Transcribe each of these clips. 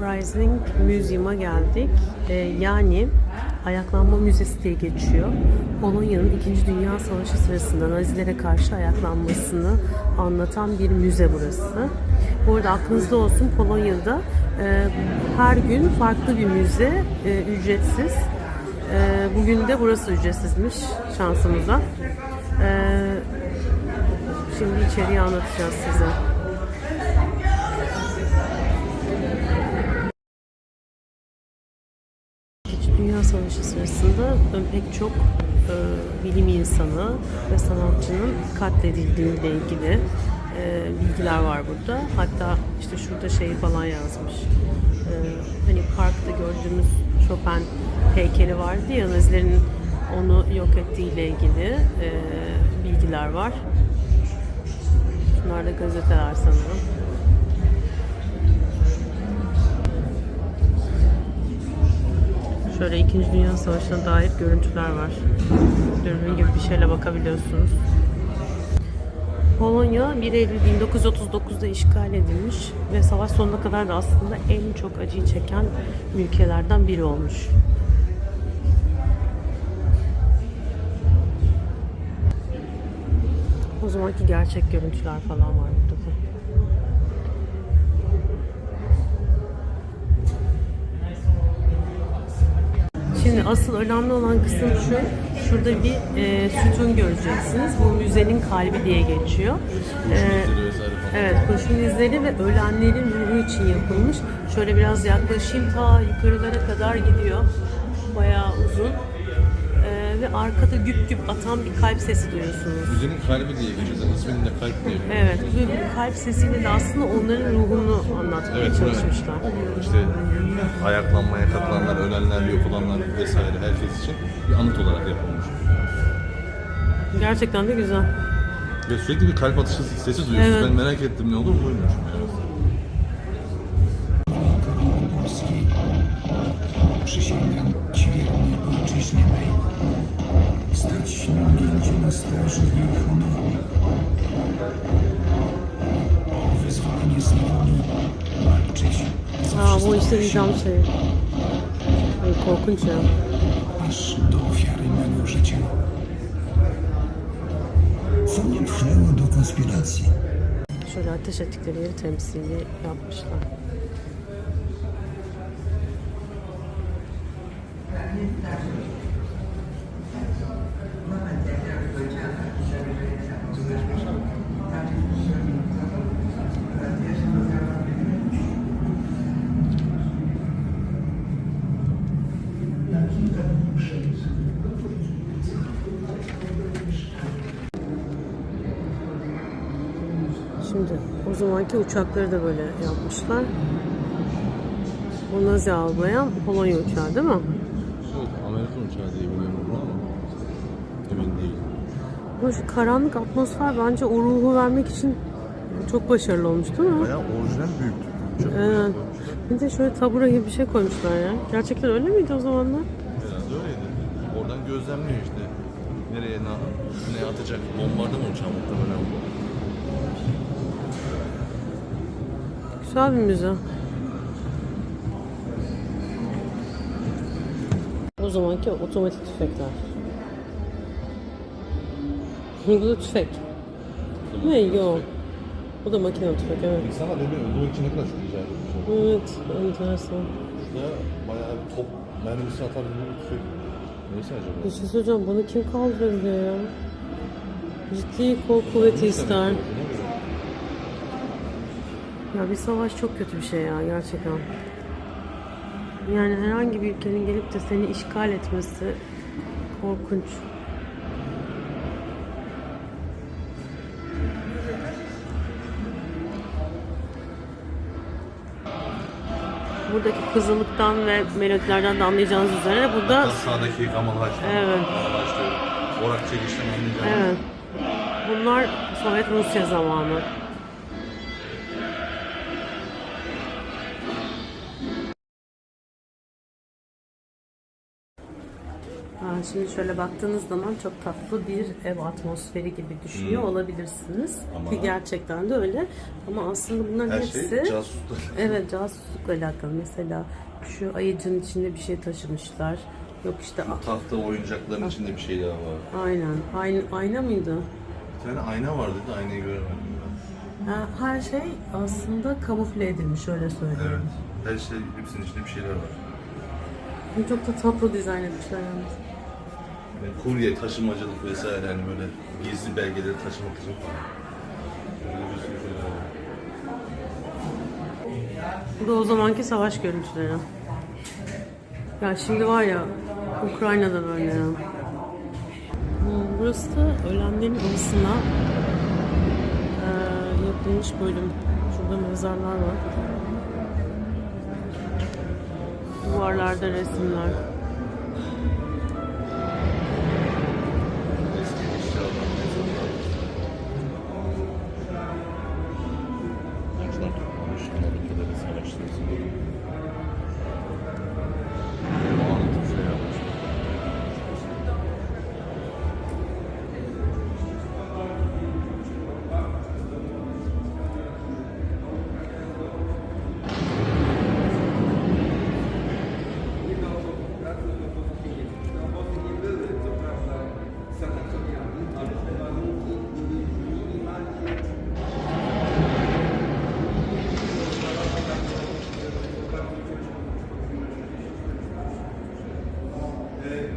Uprising Museum'a geldik. Ee, yani Ayaklanma Müzesi diye geçiyor. Polonya'nın 2. Dünya Savaşı sırasında Nazilere karşı ayaklanmasını anlatan bir müze burası. Bu arada aklınızda olsun Polonya'da e, her gün farklı bir müze e, ücretsiz. E, bugün de burası ücretsizmiş şansımıza. E, şimdi içeriği anlatacağız size. Pek çok e, bilim insanı ve sanatçının katledildiğiyle ilgili e, bilgiler var burada. Hatta işte şurada şeyi falan yazmış. E, hani parkta gördüğümüz Chopin heykeli vardı ya Nazilerin onu yok ettiğiyle ilgili e, bilgiler var. Bunlar da gazeteler sanırım. Şöyle 2. Dünya Savaşı'na dair görüntüler var. Dürbün gibi bir şeyle bakabiliyorsunuz. Polonya 1 Eylül 1939'da işgal edilmiş ve savaş sonuna kadar da aslında en çok acıyı çeken ülkelerden biri olmuş. O zamanki gerçek görüntüler falan var Şimdi asıl önemli olan kısım şu. Şurada bir e, sütun göreceksiniz. Bu müzenin kalbi diye geçiyor. E, evet, kurşun izleri ve ölenlerin ruhu için yapılmış. Şöyle biraz yaklaşayım ta yukarılara kadar gidiyor. Bayağı uzun. Ve arkada güp güp atan bir kalp sesi duyuyorsunuz. Müzenin kalbi diye geçiyor. zaten. İsminin de kalp diye. Evet, bu kalp sesiyle de aslında onların ruhunu anlatmaya Evet, çalışmışlar. İşte ayaklanmaya katılanlar, ölenler, yok olanlar vesaire herkes için bir anıt olarak yapılmış. Gerçekten de güzel. Ve sürekli bir kalp atışı sesi duyuyorsunuz. Evet. Ben merak ettim ne olur buymuş. Przysięgam Straży Wilchonowa. O wyzwanie z niewolą walczyć. A, mój syn Johnson. Korkunca. Aż do ofiary mego życia. Co mnie przyjęło do konspiracji? Şöyle ateş ettikleri temsili yapmışlar. Şimdi o zamanki uçakları da böyle yapmışlar. Bu Nazi algılayan Polonya uçağı değil mi? Evet, Amerikan uçağı diye biliyorum bunu ama emin değilim. Ama şu karanlık atmosfer bence o ruhu vermek için çok başarılı olmuş değil mi? Bayağı orijinal büyüktü. Uçak Evet. Bir de şöyle tabura gibi bir şey koymuşlar ya. Gerçekten öyle miydi o zamanlar? Herhalde öyleydi. Oradan gözlemliyor işte. Nereye ne, ne atacak? Bombardıman uçağı muhtemelen bu. Güzel bir müze. O zamanki otomatik tüfekler. Bu da tüfek. Ne yok. Bu da makine tüfek evet. İnsanlar birbirini öldürmek için ne kadar çok icat etmiş. Evet, enteresan. Şurada bayağı bir top mermisi atar gibi bir tüfek. Neyse acaba? Bir şey söyleyeceğim, bunu kim kaldırabiliyor ya? Ciddi kol kuvveti ister. Ya bir savaş çok kötü bir şey ya gerçekten. Yani herhangi bir ülkenin gelip de seni işgal etmesi korkunç. Buradaki kızılıktan ve melodilerden de anlayacağınız üzere burada Sağdaki Kamal Haçlı. Evet. Orak çekişten anlayacağım. Evet. Bunlar Sovyet Rusya zamanı. Yani şimdi şöyle baktığınız zaman çok tatlı bir ev atmosferi gibi düşünüyor olabilirsiniz. Ama- Ki gerçekten de öyle. Ama aslında bunların Her hepsi... şey casusluk. Evet casuslukla alakalı. Mesela şu ayıcın içinde bir şey taşımışlar. Yok işte a- Tahta oyuncakların içinde bir şeyler var. aynen. Ayna, ayna mıydı? Bir tane ayna var dedi, aynayı göremedim ben. Ha, her şey aslında kamufle edilmiş öyle söyleyeyim. Evet. Her şey, hepsinin içinde bir şeyler var. Çok da tatlı dizayn etmişler yalnız. Kurye, taşımacılık vesaire hani böyle gizli belgeleri taşımak için falan. Bu da o zamanki savaş görüntüleri. Ya şimdi var ya Ukrayna'da böyle ya. Burası da ölenlerin anısına eee, yapılmış bölüm. Şurada mezarlar var. Duvarlarda resimler.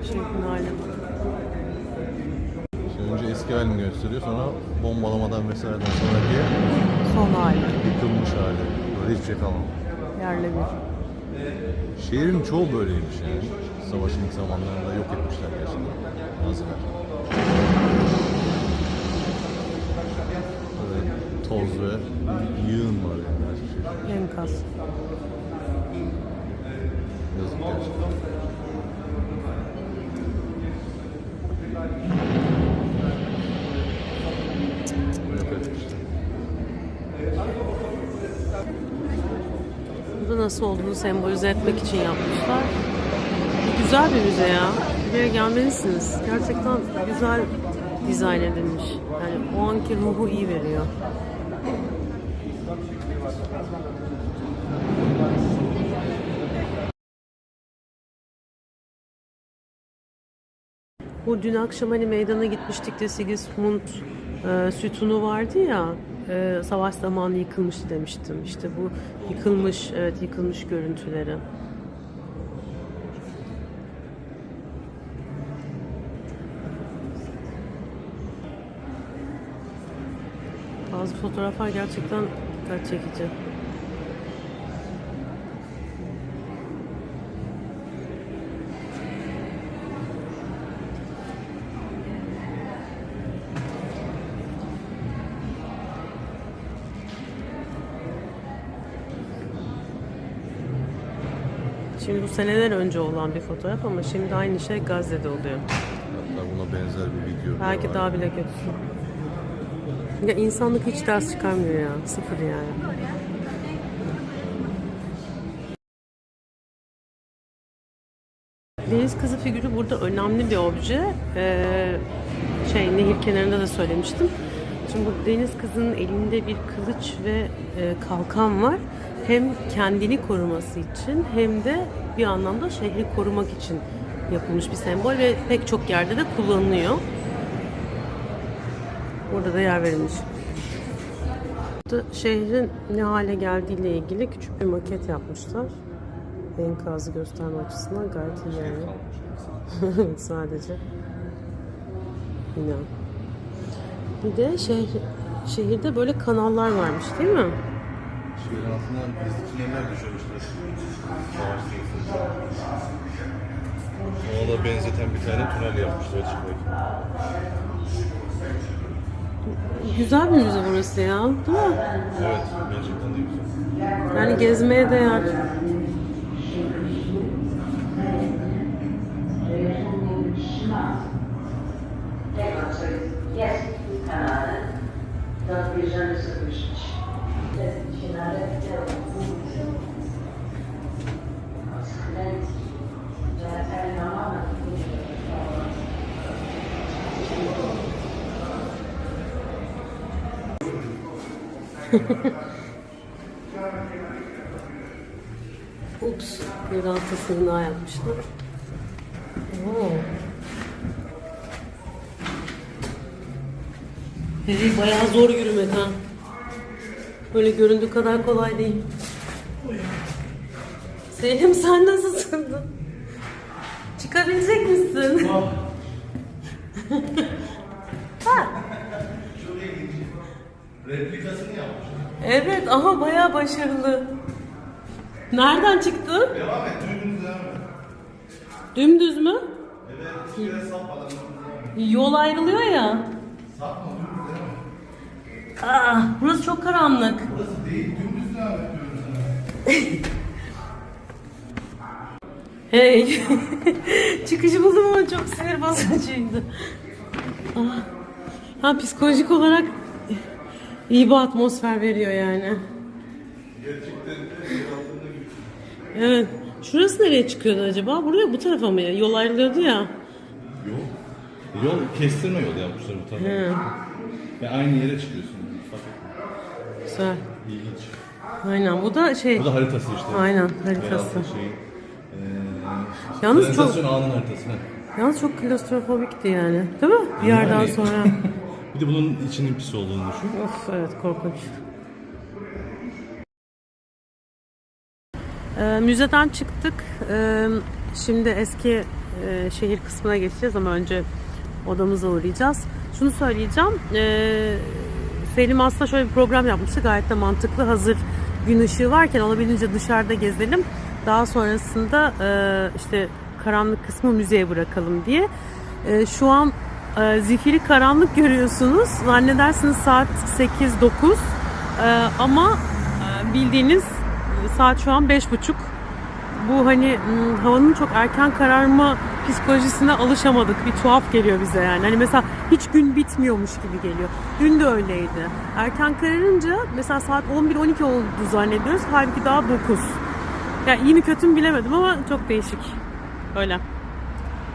Hali. Şimdi önce eski halini gösteriyor, sonra bombalamadan vesaireden sonraki Son hali. yıkılmış hali. Böyle hiçbir şey kalmamış. Yerle bir. Şehrin çoğu böyleymiş yani. Savaşın ilk zamanlarında yok etmişler gerçekten. Naziler. Böyle toz ve yığın var yani her şey. Enkaz. Yazık gerçekten. Burada nasıl olduğunu sembolize etmek için yapmışlar. Güzel bir müze ya. Buraya gelmelisiniz. Gerçekten güzel dizayn edilmiş. Yani o anki ruhu iyi veriyor. Bu dün akşam hani meydana gitmiştik de Sigismund e, sütunu vardı ya e, savaş zamanı yıkılmıştı demiştim. İşte bu yıkılmış, evet yıkılmış görüntüleri. Bazı fotoğraflar gerçekten dikkat çekici. Şimdi bu seneler önce olan bir fotoğraf ama şimdi aynı şey Gazze'de oluyor. Hatta buna benzer bir video Belki var. daha bile kötüsü. Ya insanlık hiç ders çıkarmıyor ya. Sıfır yani. Deniz kızı figürü burada önemli bir obje. Ee, şey nehir kenarında da söylemiştim. Şimdi bu deniz kızının elinde bir kılıç ve e, kalkan var. Hem kendini koruması için hem de bir anlamda şehri korumak için yapılmış bir sembol ve pek çok yerde de kullanılıyor. Burada da yer verilmiş. Burada şehrin ne hale geldiğiyle ilgili küçük bir maket yapmışlar. Enkazı gösterme açısından gayet iyi yani. sadece. Bina. Bir de şehir, şehirde böyle kanallar varmış değil mi? Şehrin altından gizli tüneller düşürmüşler. Savaş sırasında. Ona da benzeten bir tane tünel yapmışlar içindeki. Güzel bir müze burası ya. Değil mi? Evet, gerçekten de güzel. Yani gezmeye değer. Ups, bir altı sığınağı yapmışlar. Oo. Hey, bayağı zor yürümek ha. Böyle göründüğü kadar kolay değil. Selim sen nasılsın? Çıkabilecek misin? ha. Replikasını yapmış. Evet ama bayağı başarılı. Nereden çıktın? Devam et, duydunuz devam et. Dümdüz mü? Evet, hiç yere sapmadan Yol ayrılıyor ya. Sapma, dümdüz devam et. Aa, burası çok karanlık. Burası değil, dümdüz devam et diyorum. Hey. Çıkışı buldum ama çok sinir bozucuydu. Ah. Ha psikolojik olarak iyi bir atmosfer veriyor yani. Gerçekten. Evet. Şurası nereye çıkıyordu acaba? Buraya bu tarafa mı? Yol ayrılıyordu ya. Yol, yol kestirme yol yapmışlar bu tarafa. Ve aynı yere çıkıyorsun. Etme. Güzel. İlginç. Aynen. Bu da şey. Bu da haritası işte. Aynen haritası. Şeyi. Ee, Yalnız çok- ağının haritası. ha. Yalnız çok klostrofobikti yani. Değil mi? Bir yerden Yani. sonra. Bir de bunun içinin pis olduğunu düşün. of evet korkunç. Ee, müzeden çıktık. Ee, şimdi eski e, şehir kısmına geçeceğiz ama önce odamıza uğrayacağız. Şunu söyleyeceğim. Ee, Selim aslında şöyle bir program yapmıştı. Gayet de mantıklı. Hazır gün ışığı varken olabildiğince dışarıda gezelim. Daha sonrasında e, işte karanlık kısmı müzeye bırakalım diye. E, şu an zifiri karanlık görüyorsunuz. Zannedersiniz saat 8-9 E, ama e, bildiğiniz saat şu an 5.30. Bu hani m, havanın çok erken kararma psikolojisine alışamadık. Bir tuhaf geliyor bize yani. Hani mesela hiç gün bitmiyormuş gibi geliyor. Dün de öyleydi. Erken kararınca mesela saat 11-12 oldu zannediyoruz. Halbuki daha 9. Yani iyi mi kötü mü bilemedim ama çok değişik. Öyle.